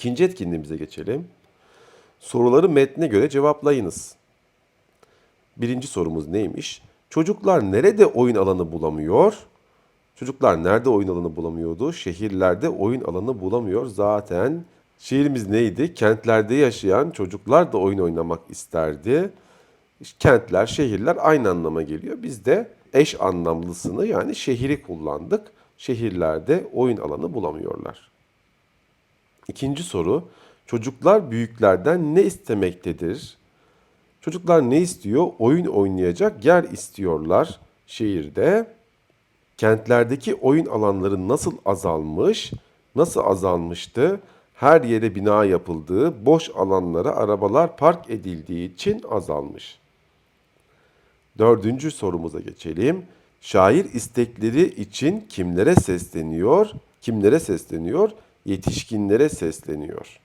İkinci etkinliğimize geçelim. Soruları metne göre cevaplayınız. Birinci sorumuz neymiş? Çocuklar nerede oyun alanı bulamıyor? Çocuklar nerede oyun alanı bulamıyordu? Şehirlerde oyun alanı bulamıyor. Zaten şehrimiz neydi? Kentlerde yaşayan çocuklar da oyun oynamak isterdi. Kentler, şehirler aynı anlama geliyor. Biz de eş anlamlısını yani şehri kullandık. Şehirlerde oyun alanı bulamıyorlar. İkinci soru. Çocuklar büyüklerden ne istemektedir? Çocuklar ne istiyor? Oyun oynayacak yer istiyorlar şehirde. Kentlerdeki oyun alanları nasıl azalmış? Nasıl azalmıştı? Her yere bina yapıldığı, boş alanlara arabalar park edildiği için azalmış. Dördüncü sorumuza geçelim. Şair istekleri için kimlere sesleniyor? Kimlere sesleniyor? Yetişkinlere sesleniyor.